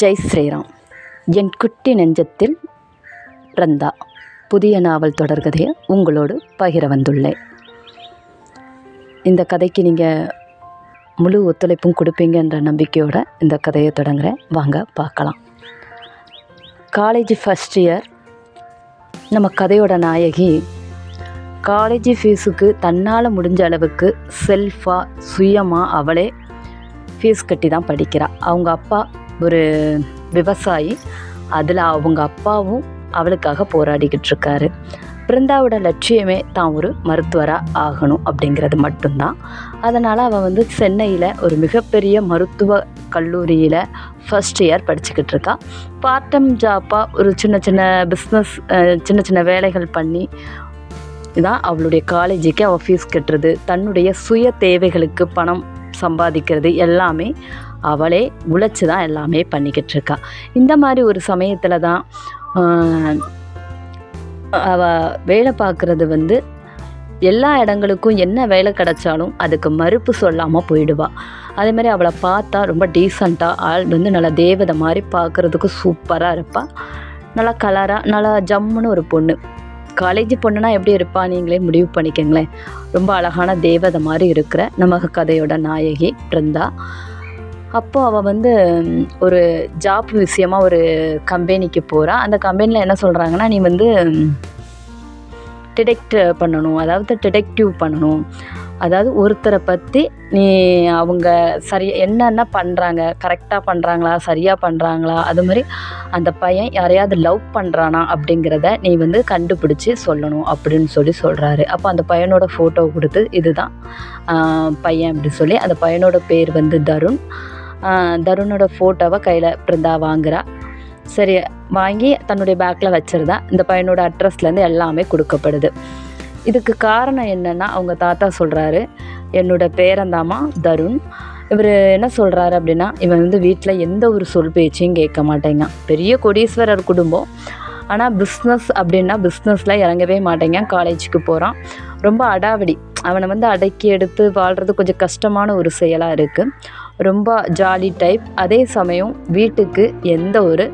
ஜெய் ஸ்ரீராம். என் குட்டி நெஞ்சத்தில் ரந்தா புதிய நாவல் தொடர்கதையை உங்களோடு பகிர வந்துள்ளேன். இந்த கதைக்கு நீங்கள் முழு ஒத்துழைப்பும் கொடுப்பீங்கன்ற நம்பிக்கையோடு இந்த கதையை தொடங்குறேன். வாங்க பார்க்கலாம். காலேஜ் ஃபஸ்ட் இயர் நம்ம கதையோட நாயகி காலேஜ் ஃபீஸுக்கு தன்னால் முடிஞ்ச அளவுக்கு செல்ஃபாக சுயமாக அவளே ஃபீஸ் கட்டி தான் படிக்கிறாள் அவங்க அப்பா ஒரு விவசாயி. அதில் அவங்க அப்பாவும் அவளுக்காக போராடிக்கிட்டு இருக்காரு. பிருந்தாவோட லட்சியமே தான் ஒரு மருத்துவராக ஆகணும் அப்படிங்கிறது மட்டும்தான். அதனால் அவள் வந்து சென்னையில் ஒரு மிகப்பெரிய மருத்துவ கல்லூரியில் ஃபஸ்ட் இயர் படிச்சுக்கிட்டு இருக்கா. பார்ட் டைம் ஜாப்பாக ஒரு சின்ன சின்ன பிஸ்னஸ் சின்ன சின்ன வேலைகள் பண்ணி தான் அவளுடைய காலேஜுக்கு அவள் ஃபீஸ் கட்டுறது. தன்னுடைய சுய தேவைகளுக்கு பணம் சம்பாதிக்கிறது எல்லாமே அவளே உழைச்சி தான் எல்லாமே பண்ணிக்கிட்டு இருக்கா இந்த மாதிரி ஒரு சமயத்தில் தான் அவள் வேலை பார்க்குறது வந்து எல்லா இடங்களுக்கும் என்ன வேலை கிடைச்சாலும் அதுக்கு மறுப்பு சொல்லாமல் போயிடுவா. அதே மாதிரி அவளை பார்த்தா ரொம்ப டீசெண்டாக ஆள் வந்து நல்லா தேவதை மாதிரி பார்க்குறதுக்கு சூப்பராக இருப்பாள் நல்லா கலராக நல்லா ஜம்முன்னு ஒரு பொண்ணு. காலேஜ் பொண்ணுனா எப்படி இருப்பா? நீங்களே முடிவு பண்ணிக்கங்களேன். ரொம்ப அழகான தேவதை மாதிரி இருக்கிற நம்ம கதையோட நாயகி பிருந்தா. அப்போது அவள் வந்து ஒரு ஜாப் விஷயமாக ஒரு கம்பெனிக்கு போகிறா அந்த கம்பெனியில் என்ன சொல்கிறாங்கன்னா நீ வந்து டிடெக்ட் பண்ணணும் அதாவது டிடெக்டிவ் பண்ணணும். அதாவது ஒருத்தரை பற்றி நீ அவங்க சரி என்னென்ன பண்ணுறாங்க கரெக்டாக பண்ணுறாங்களா சரியாக பண்ணுறாங்களா அது மாதிரி அந்த பையன் யாரையாவது லவ் பண்ணுறானா அப்படிங்கிறத நீ வந்து கண்டுபிடிச்சி சொல்லணும் அப்படின்னு சொல்லி சொல்கிறாரு அப்போ அந்த பையனோட ஃபோட்டோ கொடுத்து இதுதான் பையன் அப்படின்னு சொல்லி அந்த பையனோட பேர் வந்து தருண். தருணோட ஃபோட்டோவை கையில் பிருந்தா வாங்குறா. சரி வாங்கி தன்னுடைய பேக்கில் வச்சுருந்தா இந்த பையனோட அட்ரஸ்லேருந்து எல்லாமே கொடுக்கப்படுது. இதுக்கு காரணம் என்னென்னா அவங்க தாத்தா சொல்கிறாரு என்னோட பேரந்தாமா தருண். இவர் என்ன சொல்கிறாரு அப்படின்னா இவன் வந்து வீட்டில் எந்த ஒரு சொல் பேச்சையும் கேட்க மாட்டேங்க. பெரிய கொடீஸ்வரர் குடும்பம். ஆனால் பிஸ்னஸ் அப்படின்னா பிஸ்னஸில் இறங்கவே மாட்டேங்க. காலேஜுக்கு போகிறான் ரொம்ப அடாவடி. அவனை வந்து அடக்கி எடுத்து வாழ்கிறது கொஞ்சம் கஷ்டமான ஒரு செயலாக இருக்குது ரொம்ப ஜாலி டைப் அதே சமயம் வீட்டுக்கு எந்த ஒரு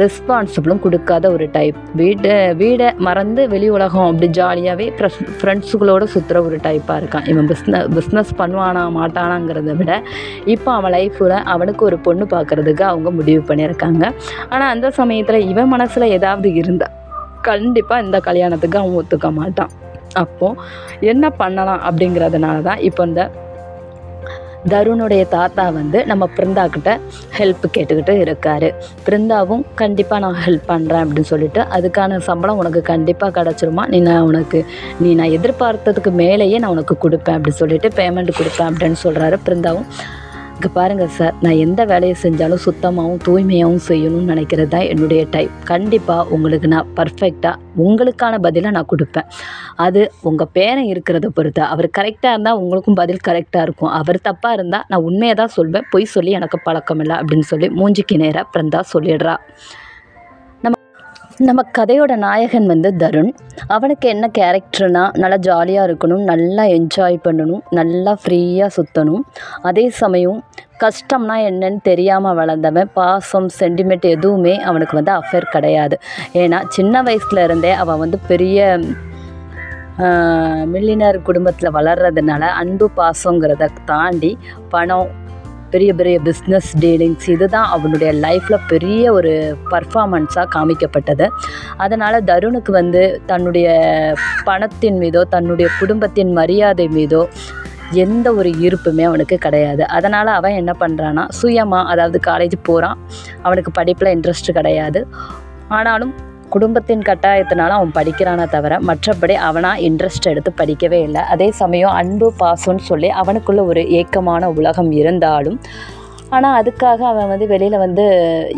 ரெஸ்பான்சிபிளும் கொடுக்காத ஒரு டைப் வீட்டை வீடை மறந்து வெளி உலகம் அப்படி ஜாலியாகவே ஃப்ரெஷ் ஃப்ரெண்ட்ஸுகளோடு சுற்றுற ஒரு டைப்பாக இருக்கான். இவன் பிஸ்னஸ் பிஸ்னஸ் பண்ணுவானா மாட்டானாங்கிறத விட இப்போ அவன் லைஃப்பில் அவனுக்கு ஒரு பொண்ணு பார்க்குறதுக்கு அவங்க முடிவு பண்ணியிருக்காங்க. ஆனால் அந்த சமயத்தில் இவன் மனசில் ஏதாவது இருந்தால் கண்டிப்பாக இந்த கல்யாணத்துக்கு அவன் ஒத்துக்க மாட்டான். அப்போது என்ன பண்ணலாம் அப்படிங்கிறதுனால தான் இப்போ இந்த தருணுடைய தாத்தா வந்து நம்ம பிருந்தாக்கிட்ட ஹெல்ப் கேட்டுக்கிட்டு இருக்கார். பிருந்தாவும் கண்டிப்பாக நான் ஹெல்ப் பண்ணுறேன் அப்படின்னு சொல்லிட்டு அதுக்கான சம்பளம் உனக்கு கண்டிப்பாக கிடச்சிருமா? நீ நான் உனக்கு நீ நான் எதிர்பார்த்ததுக்கு மேலேயே நான் உனக்கு கொடுப்பேன் அப்படின்னு சொல்லிட்டு பேமெண்ட் கொடுப்பேன் அப்படின்னு சொல்கிறாரு பிருந்தாவும். இங்கே பாருங்கள் சார் நான் எந்த வேலையை செஞ்சாலும் சுத்தமாகவும் தூய்மையாகவும் செய்யணும்னு நினைக்கிறது தான் என்னுடைய டைப் கண்டிப்பாக உங்களுக்கு நான் பர்ஃபெக்டாக உங்களுக்கான பதிலை நான் கொடுப்பேன். அது உங்கள் பேரன் இருக்கிறத பொறுத்து. அவர் கரெக்டாக இருந்தால் உங்களுக்கும் பதில் கரெக்டாக இருக்கும். அவர் தப்பாக இருந்தால் நான் உண்மையை தான் சொல்வேன். பொய் சொல்லி எனக்கு பழக்கம் இல்லை அப்படின்னு சொல்லி மூஞ்சிக்கு நேராக பிறந்தா சொல்லிடுறா. நம்ம கதையோட நாயகன் வந்து தருண். அவனுக்கு என்ன கேரக்டர்னா நல்லா ஜாலியாக இருக்கணும் நல்லா என்ஜாய் பண்ணணும் நல்லா ஃப்ரீயாக சுற்றணும் அதே சமயம் கஷ்டம்னா என்னன்னு தெரியாமல் வளர்ந்தவன் பாசம் சென்டிமெண்ட் எதுவுமே அவனுக்கு வந்து அஃபேர் கிடையாது. ஏன்னா சின்ன வயசுல இருந்தே அவன் வந்து பெரிய மில்லினர் குடும்பத்தில் வளர்கிறதுனால அன்பு பாசங்கிறத தாண்டி பணம் பெரிய பெரிய பிஸ்னஸ் டீலிங்ஸ் இதுதான் அவனுடைய லைஃப்பில் பெரிய ஒரு பர்ஃபாமன்ஸாக காமிக்கப்பட்டது. அதனால் தருணுக்கு வந்து தன்னுடைய பணத்தின் மீதோ தன்னுடைய குடும்பத்தின் மரியாதை மீதோ எந்த ஒரு ஈர்ப்புமே அவனுக்கு கிடையாது. அதனால் அவன் என்ன பண்ணுறான்னா சுயமாக அதாவது காலேஜ் போகிறான் அவனுக்கு படிப்பில் இன்ட்ரெஸ்ட் கிடையாது. ஆனாலும் குடும்பத்தின் கட்டாயத்தினால அவன் படிக்கிறானே தவிர மற்றபடி அவனாக இன்ட்ரெஸ்ட் எடுத்து படிக்கவே இல்லை. அதே சமயம் அன்பு பாசம்னு சொல்லி அவனுக்குள்ள ஒரு ஏக்கமான உலகம் இருந்தாலும் ஆனால் அதுக்காக அவன் வந்து வெளியில் வந்து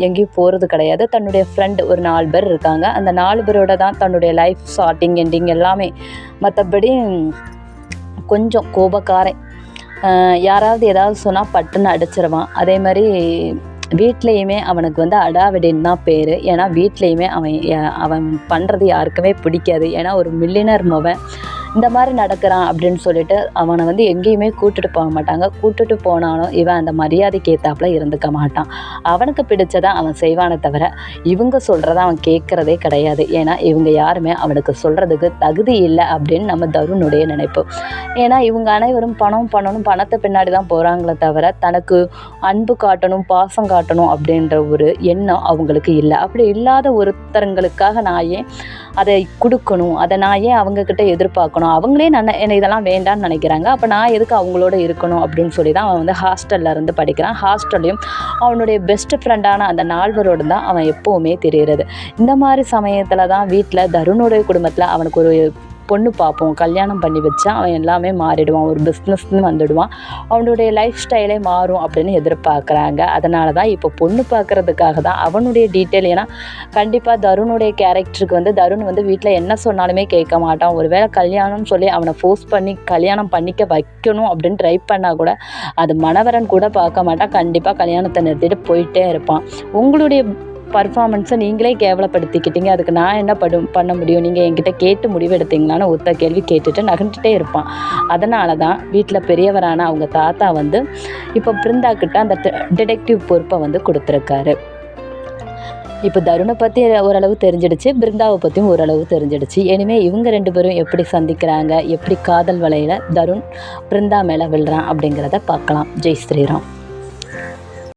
எங்கேயும் போகிறது கிடையாது. தன்னுடைய ஃப்ரெண்டு ஒரு நாலு பேர் இருக்காங்க. அந்த நாலு பேரோட தான் தன்னுடைய லைஃப் ஸ்டார்டிங் எண்டிங் எல்லாமே. மற்றபடி கொஞ்சம் கோபக்காரன். யாராவது ஏதாவது சொன்னால் பட்டுன்னு அடிச்சிருவான். அதே மாதிரி வீட்லேயுமே அவனுக்கு வந்து அடாவடின்னு தான் பேர். ஏன்னா வீட்லேயுமே அவன் அவன் பண்ணுறது யாருக்குமே பிடிக்காது. ஏன்னா ஒரு மில்லினர் மவன் இந்த மாதிரி நடக்கிறான் அப்படின்னு சொல்லிட்டு அவனை வந்து எங்கேயுமே கூட்டிட்டு போக மாட்டாங்க. கூட்டிட்டு போனாலும் இவன் அந்த மரியாதைக்கு ஏத்தாப்புல இருந்துக்க மாட்டான். அவனுக்கு பிடிச்சதை அவன் செய்வானே தவிர இவங்க சொல்கிறத அவன் கேட்குறதே கிடையாது. ஏன்னா இவங்க யாருமே அவனுக்கு சொல்கிறதுக்கு தகுதி இல்லை அப்படின்னு நம்ம தருணுடைய நினைப்பு. ஏன்னா இவங்க அனைவரும் பணம் பண்ணணும் பணத்தை பின்னாடி தான் போகிறாங்களே தவிர தனக்கு அன்பு காட்டணும் பாசம் காட்டணும் அப்படின்ற ஒரு எண்ணம் அவங்களுக்கு இல்லை. அப்படி இல்லாத ஒருத்தருங்களுக்காக நான் ஏன் அதை கொடுக்கணும்? அதை நான் ஏன் அவங்கக்கிட்ட எதிர்பார்க்கணும்? அவங்களே நான் என்ன இதெல்லாம் வேண்டாம்னு நினைக்கிறாங்க. அப்போ நான் எதுக்கு அவங்களோட இருக்கணும் அப்படின்னு சொல்லி தான் அவன் வந்து ஹாஸ்டலில் இருந்து படிக்கிறான். ஹாஸ்டல்லையும் அவனுடைய பெஸ்ட் ஃப்ரெண்டான அந்த நால்வரோடு தான் அவன் எப்போவுமே தெரிகிறது இந்த மாதிரி சமயத்தில் தான் வீட்டில் தருணுடைய குடும்பத்தில் அவனுக்கு ஒரு பொண்ணு பார்ப்போம் கல்யாணம் பண்ணி வச்சா அவன் எல்லாமே மாறிடுவான் ஒரு பிஸ்னஸ்னு வந்துடுவான். அவனுடைய லைஃப் ஸ்டைலே மாறும் அப்படின்னு எதிர்பார்க்குறாங்க. அதனால தான் இப்போ பொண்ணு பார்க்குறதுக்காக தான் அவனுடைய டீட்டெயில் ஏன்னா கண்டிப்பாக தருணுடைய கேரக்டருக்கு வந்து தருண் வந்து வீட்டில் என்ன சொன்னாலுமே கேட்க மாட்டான். ஒருவேளை கல்யாணம்னு சொல்லி அவனை ஃபோர்ஸ் பண்ணி கல்யாணம் பண்ணிக்க வைக்கணும் அப்படின்னு ட்ரை பண்ணால் கூட அது மணவரன் கூட பார்க்க மாட்டான். கண்டிப்பாக கல்யாணத்தை நிறுத்திட்டு போயிட்டே இருப்பான். உங்களுடைய பர்ஃபாமன்ஸை நீங்களே கேவலப்படுத்திக்கிட்டீங்க. அதுக்கு நான் என்ன படும் பண்ண முடியும்? நீங்கள் என்கிட்ட கேட்டு முடிவெடுத்தீங்களான்னு ஒத்த கேள்வி கேட்டுட்டு நகர்ந்துட்டே இருப்பான். அதனால தான் வீட்டில் பெரியவரான அவங்க தாத்தா வந்து இப்போ பிருந்தாக்கிட்ட அந்த டிடெக்டிவ் பொறுப்பை வந்து கொடுத்துருக்காரு. இப்போ தருணை பற்றி ஓரளவு தெரிஞ்சிடுச்சு பிருந்தாவை பற்றியும் ஓரளவு தெரிஞ்சிடுச்சு. இனிமேல் இவங்க ரெண்டு பேரும் எப்படி சந்திக்கிறாங்க எப்படி காதல் வலையில் தருண் பிருந்தா மேலே விழுறான் அப்படிங்கிறத பார்க்கலாம். ஜெய் ஸ்ரீராம்.